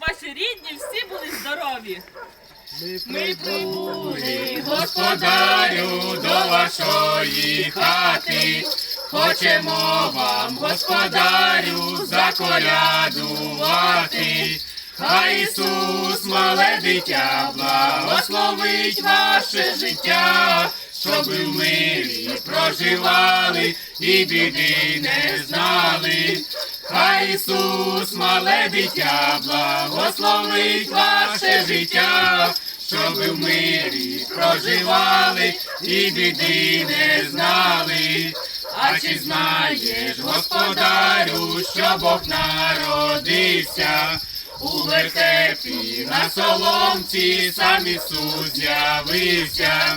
ваші рідні всі були здорові. Ми прибули, господарю, до вашої хати. Хочемо вам, господарю, заколядувати. Хай Ісус, мале дитя, благословить ваше життя, щоб мирі проживали і біди не знали. Хай Ісус, мале дитя, благословить ваше життя, щоб в мирі проживали і біди не знали. А чи знаєш, господарю, що Бог народився? У вертепі на соломці сам Ісус з'явився.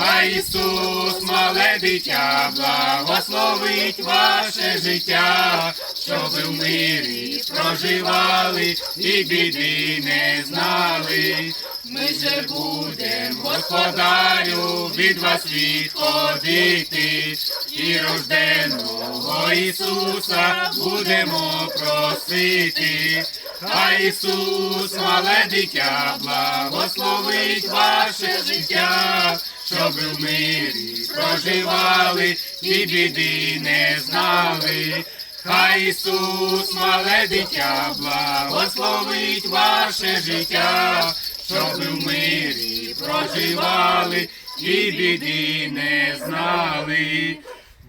Хай Ісус, мале дитя, благословить ваше життя, щоб ви в мирі проживали і біди не знали. Ми же будем, господарю, від вас відходити, і рожденого Ісуса будемо просити. Хай Ісус, мале дитя, благословить ваше життя, щоб ви в мирі проживали і біди не знали. Хай Ісус, мале дитя, благословить ваше життя, щоб ви в мирі проживали і біди не знали.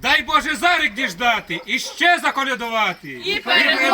Дай Боже зарик діждати і ще заколядувати. І!